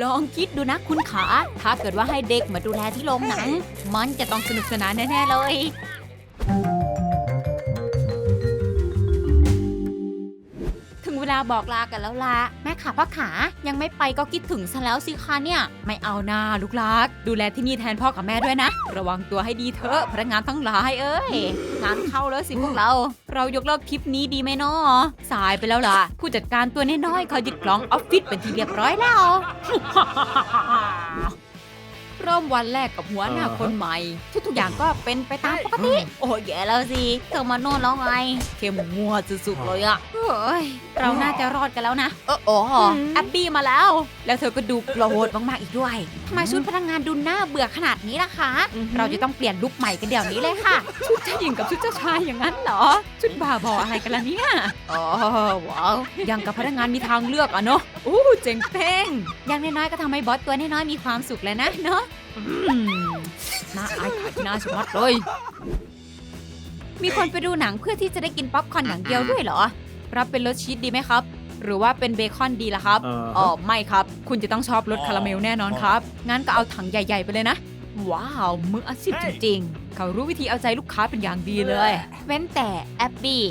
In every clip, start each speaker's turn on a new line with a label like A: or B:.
A: ลองคิดดูนะคุณขา ถ้าเกิดว่าให้เด็กมาดูแลที่โรงหนัง มันจะต้องสนุกสนานแน่ ๆ เลย ลาบอกลากันแล้วล่ะแม่ขาพ่อขายังไม่ไปก็คิดถึงซะแล้วสิคะเนี่ย ไม่เอาหน้าลูกรัก ดูแลที่นี่แทนพ่อกับแม่ด้วยนะ ระวังตัวให้ดีเถอะพนักงานทั้งหลายเอ้ยงานเข้าแล้วสิพวกเรา เรายกเลิกทริปนี้ดีไหมนาะสายไปแล้วล่ะ ผู้จัดการตัวน้อยๆเขายึดกล้องออฟฟิศเป็นที่เรียบร้อยแล้ว เริ่มวันแรกกับหัวหน้าคนใหม่ ทุกๆอย่างก็เป็นไปตามปกติ โอ้ยแย่แล้วสิเธอมาโน่นแล้วไงเข้มงวดสุดๆเลยอะเฮ้ยเราน่าจะรอดกันแล้วนะเออโอ้แอบบี้มาแล้ว แล้วเธอก็ดูโกรธมากๆอีกด้วยทำไมชุดพนักงานดูน่าเบื่อขนาดนี้ล่ะคะ เราจะต้องเปลี่ยนลุคใหม่กันเดี๋ยวนี้เลยค่ะ ชุดเจ้าหญิงกับชุดเจ้าชายอย่างนั้นเหรอ ชุดบ้าบออะไรกันล่ะเนี่ยอ๋อว้าวยังกับพนักงานมีทางเลือกอะเนาะอู้เจ๋งเป้งอย่างน้อยๆก็ทำให้บอสตัวน้อยๆมีความสุขแล้วนะเนาะ อืมน่าอายขายหน้าชะมัดเลย มีคนไปดูหนังเพื่อที่จะได้กินป๊อปคอร์นอย่างเดียวด้วยเหรอ รับเป็นรสชีสดีไหมครับ หรือว่าเป็นเบคอนดีล่ะครับอ๋อไม่ครับ คุณจะต้องชอบรสคาราเมลแน่นอนครับ งั้นก็เอาถังใหญ่ ๆ ไปเลยนะ ว้าวมืออาชีพจริง ๆ เขารู้วิธีเอาใจลูกค้าเป็นอย่างดีเลย เว้นแต่แอบบี้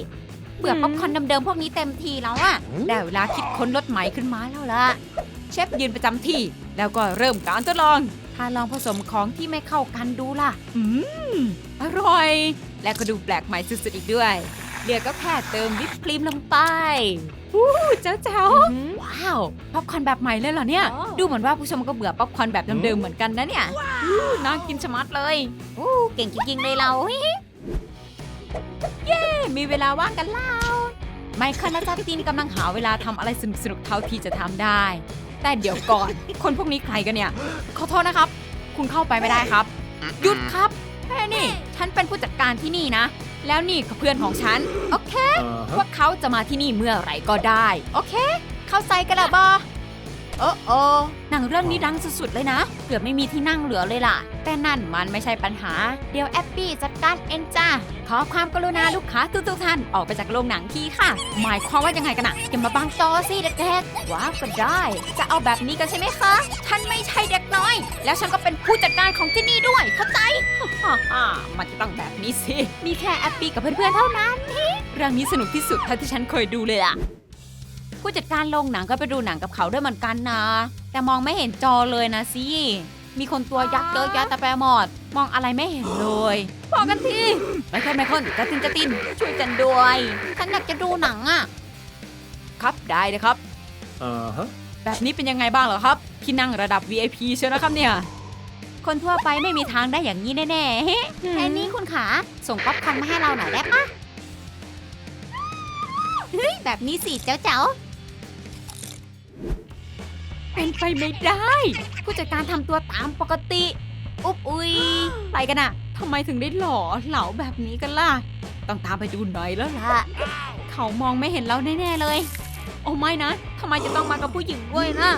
A: เบื่อป๊อปคอร์นเดิมๆพวกนี้เต็มทีแล้วอะได้เวลาคิดค้นรสใหม่ขึ้นมาแล้วล่ะ เชฟยืนประจำที่แล้วก็เริ่มการทดลอง ถ้าลองผสมของที่ไม่เข้ากันดูล่ะ อืม อร่อย และก็ดูแปลกใหม่สุดๆอีกด้วย เหลือก็แค่เติมวิปครีมลงไปอู้เจ้าเจ้าๆว้าว ป๊อปคอร์นแบบใหม่เลยเหรอเนี่ย ดูเหมือนว่าผู้ชมก็เบื่อป๊อปคอร์นแบบเดิมๆเหมือนกันนะเนี่ยอู้น่ากินชะมัดเลยอู้เก่งจริงๆเลยเรา เย้ มีเวลาว่างกันแล้วไมเคิลและจัสตินกำลังหาเวลาทำอะไรสนุกๆเท่าที่จะทำได้ แต่เดี๋ยวก่อน คนพวกนี้ใครกันเนี่ย ขอโทษนะครับ คุณเข้าไปไม่ได้ครับ หยุดครับแค่นี่ ฉันเป็นผู้จัดการที่นี่นะ แล้วนี่ก็เพื่อนของฉัน โอเค พวกเขาจะมาที่นี่เมื่อไหร่ก็ได้ โอเค เข้าใจกันแล้วบอ โอ้โอหนังเรื่องนี้ดังสุดๆเลยนะ เกือบไม่มีที่นั่งเหลือเลยล่ะ แต่นั่นมันไม่ใช่ปัญหา เดี๋ยวแอปปี้จัดการเองจ้า ขอความกรุณาลูกค้าทุกๆท่านออกไปจากโรงหนังทีค่ะ หมายความว่ายังไงกันอะอย่ามาบังจอสิเด็กๆ ว้าวก็ได้ จะเอาแบบนี้กันใช่ไหมคะฉันไม่ใช่เด็กน้อย แล้วฉันก็เป็นผู้จัดการของที่นี่ด้วย เข้าใจฮ่าๆมันจะต้องแบบนี้สิ มีแค่แอปปี้กับเพื่อนๆเท่านั้นนี่เรื่องนี้สนุกที่สุดเท่าที่ฉันเคยดูเลยอะ ผู้จัดการโรงหนังก็ไปดูหนังกับเขาด้วยเหมือนกันนะ แต่มองไม่เห็นจอเลยนะสิ มีคนตัวยักษ์เยอะแยะแต่แปรหมดมองอะไรไม่เห็นเลยพอกันทีไมเคิลไมเคิลจะตินจะตินช่วยกันด้วย ฉันอยากจะดูหนังอะครับได้เลยครับ
B: Uh-huh.
A: แบบนี้เป็นยังไงบ้างเหรอครับ ที่นั่งระดับ VIP เชียวนะครับเนี่ย คนทั่วไปไม่มีทางได้อย่างนี้แน่ๆแค่นี้คุณขาส่งป๊อปคอร์นมาให้เราหน่อยได้ปะเฮ้ยแบบนี้สิเจ้าเจ้า เป็นไปไม่ได้ ผู้จัดการทำตัวตามปกติ อุ๊บอุยไปกันอะทำไมถึงได้หล่อเหลาแบบนี้กันล่ะ ต้องตามไปดูหน่อยแล้วล่ะ เขามองไม่เห็นเราแน่ๆเลย โอ้ไม่นะทำไมจะต้องมากับผู้หญิงด้วยนะ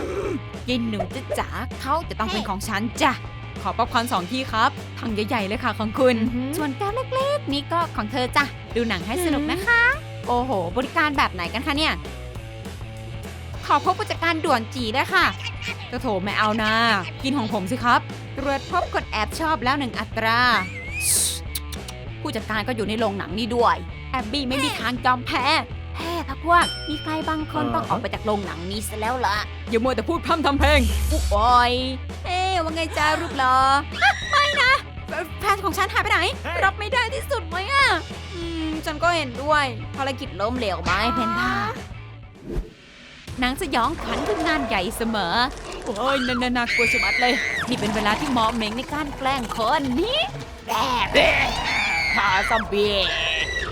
A: ยินหนูจะจ๋าเขาจะต้องเป็นของฉันจ้ะ ขอป๊อปคอร์นสองที่ครับถังใหญ่ๆเลยค่ะของคุณ ส่วนแก้วเล็กๆ นี่ก็ของเธอจ้ะ ดูหนังให้สนุกนะคะ โอ้โห บริการแบบไหนกันคะเนี่ย ขอพบผู้จัดการด่วนจีได้วยค่ะก็โถไม่เอานะ กินของผมสิครับ ตรวจพบคนแอบชอบแล้วหนึ่งอัตรา ผู้จัดการก็อยู่ในโรงหนังนี่ด้วย แอบบี้ไม่มีทางยอมแพ้แพ้พักพวก มีใครบางคนต้องออกไปจากโรงหนังนี้ซะแล้วล่ะ อย่ามัวแต่พูดพร่ำทำเพลงอุ๊ยโอยเอ๊ะว่าไงจ้ารูปหรอฮะไม่นะ แพทของฉันหายไปไหน รับไม่ได้ที่สุดไหมอะ อืม ฉันก็เห็นด้วยภารกิจล้มเหลวไหมเพนด้า นังสยองขวัญคืองานใหญ่เสมอ โอ้ยน่าน่ากลัวชะมัดเลย นี่เป็นเวลาที่หมาะเหม็งในการแกล้งคนนี่แบ๊ะพาซอมบี้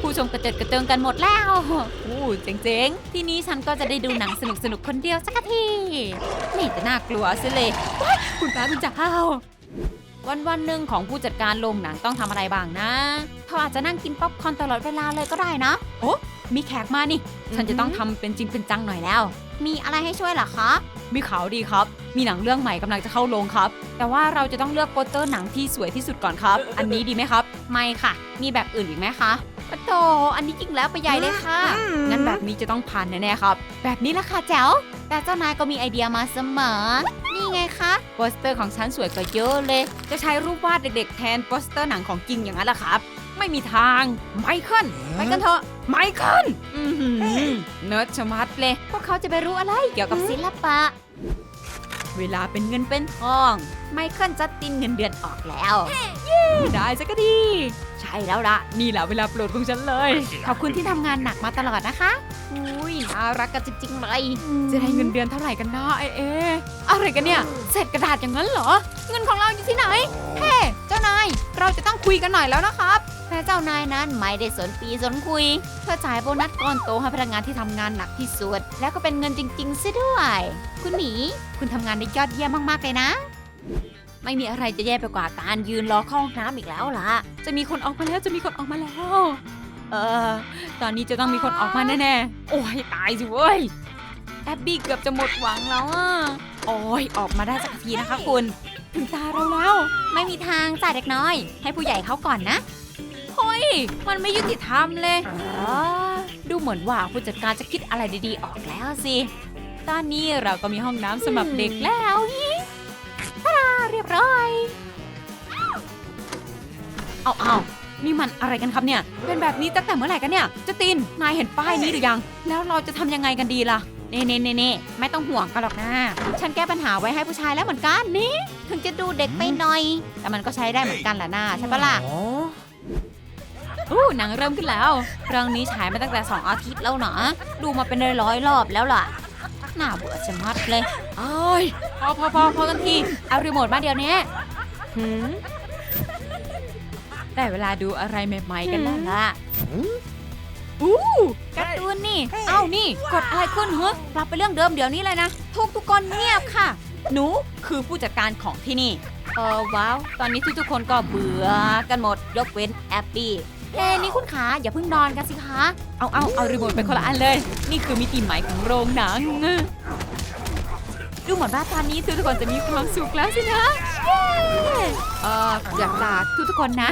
A: ผู้ชมกระเจิดกระเจิงกันหมดแล้วอู้เจ๋งๆ ทีนี้ฉันก็จะได้ดูหนังสนุกๆคนเดียวสักทีนี่จะน่ากลัวสิเลยคุณพระคุณเจ้าวันวันหนึ่งของผู้จัดการโรงหนังต้องทำอะไรบ้างนะเขาอาจจะนั่งกินป๊อปคอร์นตลอดเวลาเลยก็ได้นะ โอ้ มีแขกมานี่ ฉันจะต้องทำเป็นจริงเป็นจังหน่อยแล้ว มีอะไรให้ช่วยเหรอคะมีข่าวดีครับ มีหนังเรื่องใหม่กำลังจะเข้าโรงครับ แต่ว่าเราจะต้องเลือกโปสเตอร์หนังที่สวยที่สุดก่อนครับ อันนี้ดีไหมครับ ไม่ค่ะ มีแบบอื่นอีกไหมคะปะโตอันนี้จริงแล้วไปใหญ่เลยค่ะ งั้นแบบนี้จะต้องผ่านแน่ๆครับ แบบนี้ละค่ะแจ๋ว แต่เจ้านายก็มีไอเดียมาเสมอ นี่สเตอร์ของฉันสวยกว่าเยอะเลย จะใช้รูปวาดเด็กๆแทนโปสเตอร์หนังของจริงอย่างนั้นเหรอครับ ไม่มีทาง ไมเคิลไปกันเถอะไมเคิลอือหือเนิร์ดชะมัดเลย พวกเขาจะไปรู้อะไรเกี่ยวกับศิลปะ เวลาเป็นเงินเป็นทอง ไมเคิลจัดตินเงินเดือนออกแล้วเย้ ได้สักก็ดี ใช่แล้วละนี่แหละเวลาโปรดของฉันเลย ขอบคุณที่ทำงานหนักมาตลอดนะคะ อุ้ยน่ารักกันจริงๆเลยจะได้เงินเดือนเท่าไหร่กันนะเอเออะไรกันเนี่ยเศษกระดาษอย่างนั้นเหรอ เงินของเราอยู่ที่ไหนเฮ้เจ้านายเราจะต้องคุยกันหน่อยแล้วนะครับแต่เจ้านายนั้นไม่ได้สนปีสนคุยเพื่อจ่ายโบนัสก้อนโตให้พนักงานที่ทำงานหนักที่สุด แล้วก็เป็นเงินจริงๆซะด้วย คุณหมีคุณทำงานได้ยอดเยี่ยมมากๆเลยนะ ไม่มีอะไรจะแย่ไปกว่าการยืนรอเข้าห้องน้ำอีกแล้วล่ะ จะมีคนออกมาแล้วจะมีคนออกมาแล้ว เออ ตอนนี้จะต้องมีคนออกมาแน่ๆ โอ้ยตายสิเว้ย แอบบี้เกือบจะหมดหวังแล้วอะ โอ้ยออกมาได้สักทีนะคะคุณ ถึงตาเราแล้ว ไม่มีทางจ่าเด็กน้อย ให้ผู้ใหญ่เขาก่อนนะเฮ้ยมันไม่ยุติธรรมเลยอดูเหมือนว่าผู้จัดการจะคิดอะไรดีๆออกแล้วสิ ตอนนี้เราก็มีห้องน้ำสำหรับเด็กแล้วฮิ เอาเอานี่มันอะไรกันครับเนี่ย เป็นแบบนี้ตั้งแต่เมื่อไหร่กันเนี่ยเจตินนายเห็นป้ายนี้หรือยัง แล้วเราจะทำยังไงกันดีล่ะเน่เน่เน่เน่ไม่ต้องห่วงกันหรอกนะ ฉันแก้ปัญหาไว้ให้ผู้ชายแล้วเหมือนกันนี่ถึงจะดูเด็กไปหน่อย แต่มันก็ใช้ได้เหมือนกันแหละนะใช่ปะล่ะอู้หนังเริ่มขึ้นแล้ว เรื่องนี้ฉายมาตั้งแต่2อาทิตย์แล้วนะดูมาเป็นร้อยๆรอบแล้วล่ะน่าเบื่อจะมัดเลยเอ้ยพอพอพอพอกันทีเอารีโมทมาเดี๋ยวนี้หืม ได้เวลาดูอะไรใหม่ๆกันแล้วล่ะอู้การ์ตูนนี่ เอ้านี่ กดอะไรขึ้นเหรอกลับไปเรื่องเดิมเดี๋ยวนี้เลยนะ ทุกทุกคนเงียบค่ะ หนูคือผู้จัดการของที่นี่ เออว้าว ตอนนี้ทุกๆคนก็เบื่อกันหมด ยกเว้นแอปปี้เอ้นี่คุณขาอย่าเพิ่งนอนกันสิคะ เอาเอาเอารีโมทไปคนละอันเลย นี่คือมิติใหม่ของโรงหนัง ดูเหมือนว่าตอนนี้ทุกทุกคนจะมีความสุขแล้วสินะเย้เอออยากลาทุกทุกๆคนนะ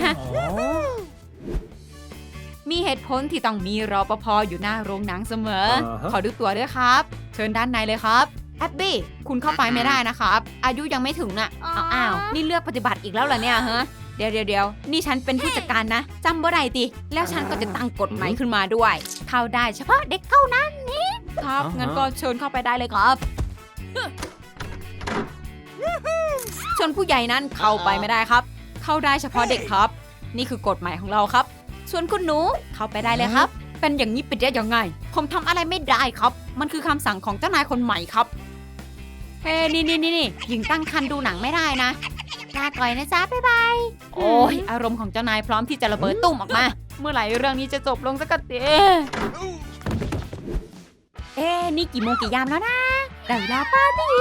A: มีเหตุผลที่ต้องมีรปภอยู่หน้าโรงหนังเสมอ
B: อ่าฮะ
A: ขอดูตัวด้วยครับ เชิญด้านในเลยครับ แอบบี้ คุณเข้าไปไม่ได้นะครับ อายุยังไม่ถึงน่ะอ้าวอ้าวนี่เลือกปฏิบัติอีกแล้วเหรอเนี่ยฮะ เดี๋ยวเดี๋ยวเดี๋ยวนี่ฉันเป็นผู้จัดการนะจำบ่ได้ติ แล้วฉันก็จะตั้งกฎใหม่ขึ้นมาด้วย เข้าได้เฉพาะเด็กเท่านั้นนี่ครับ
B: อ่าฮะ
A: งั้นก็เชิญเข้าไปได้เลยครับ ชวนผู้ใหญ่นั้นเข้าไปไม่ได้ครับ เข้าได้เฉพาะเด็กครับ นี่คือกฎหมายของเราครับ ส่วนคุณหนูเข้าไปได้เลยครับ เป็นอย่างนี้ไปได้ยังไง ผมทำอะไรไม่ได้ครับ มันคือคำสั่งของเจ้านายคนใหม่ครับ เฮ้นี่นี่นี่นี่หญิงตั้งคันดูหนังไม่ได้นะลาก่อยนะจ๊ะบ๊ายบายโอ้ยอารมณ์ของเจ้านายพร้อมที่จะระเบิดตุ้มออกมา เมื่อไหร่เรื่องนี้จะจบลงสักทีเอ๊ะนี่กี่โมงกี่ยามแล้วนะ ได้เวลาปาร์ตี้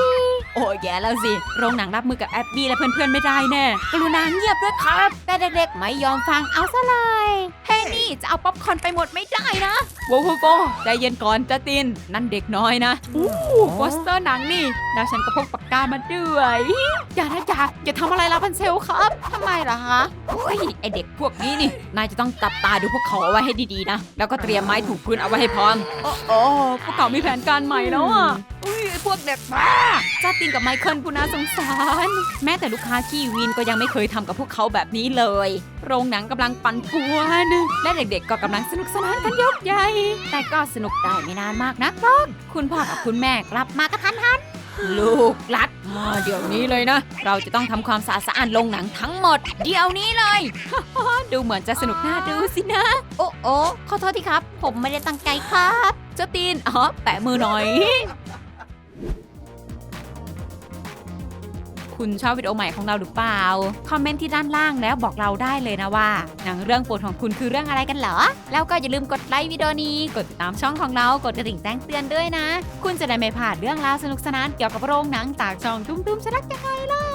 A: โอ้ยแย่แล้วสิ โรงหนังรับมือกับแอบบี้และเพื่อนๆไม่ได้แน่ กรุณาเงียบด้วยครับ แต่เด็กๆไม่ยอมฟังเอาซะเลยเฮ้ยนี่จะเอาป๊อปคอร์นไปหมดไม่ได้นะโว้โว้โวใจเย็นก่อนจ้าติน นั่นเด็กน้อยนะอู้โปสเตอร์หนังนี่ แล้วฉันก็พกปากกามาด้วย อย่านะอย่าอย่าทำอะไรลาพันเซลครับทำไมล่ะคะโอ้ยไอเด็กพวกนี้นี่ นายจะต้องจับตาดูพวกเขาเอาไว้ให้ดีๆนะ แล้วก็เตรียมไม้ถูกพื้นเอาไว้ให้พร้อมโอ้โอ้พวกเขามีแผนการใหม่แล้วอะ อุ้ยไอ้พวกเด็กบ้าจ้าตินกับไมเคิลผู้น่าสงสาร แม้แต่ลูกค้าขี้วินก็ยังไม่เคยทำกับพวกเขาแบบนี้เลย โรงหนังกำลังปั่นป่วนและเด็กๆก็กำลังสนุกสนานกันยกใหญ่ แต่ก็สนุกได้ไม่นานมากนะครับคุณพ่อกับคุณแม่กลับมากระทันหัน ลูกรัดมาเดี๋ยวนี้เลยนะ เราจะต้องทำความสะอาดสะอาดโรงหนังทั้งหมด เดี๋ยวนี้เลย ดูเหมือนจะสนุกน่าดูสินะ โอ้โอ้ขอโทษทีครับ ผมไม่ได้ตั้งใจครับ เจ้าตีนอ๋อแปะมือหน่อย คุณชอบวิดีโอใหม่ของเราหรือเปล่า คอมเมนต์ที่ด้านล่างแล้วบอกเราได้เลยนะว่า หนังเรื่องโปรดของคุณคือเรื่องอะไรกันเหรอ แล้วก็อย่าลืมกดไลค์วิดีโอนี้ กดติดตามช่องของเรา กดกระดิ่งแจ้งเตือนด้วยนะ คุณจะได้ไม่พลาดเรื่องราวสนุกสนานเกี่ยวกับโรงหนังจากช่องตุ้มๆชนักยังไงล่ะ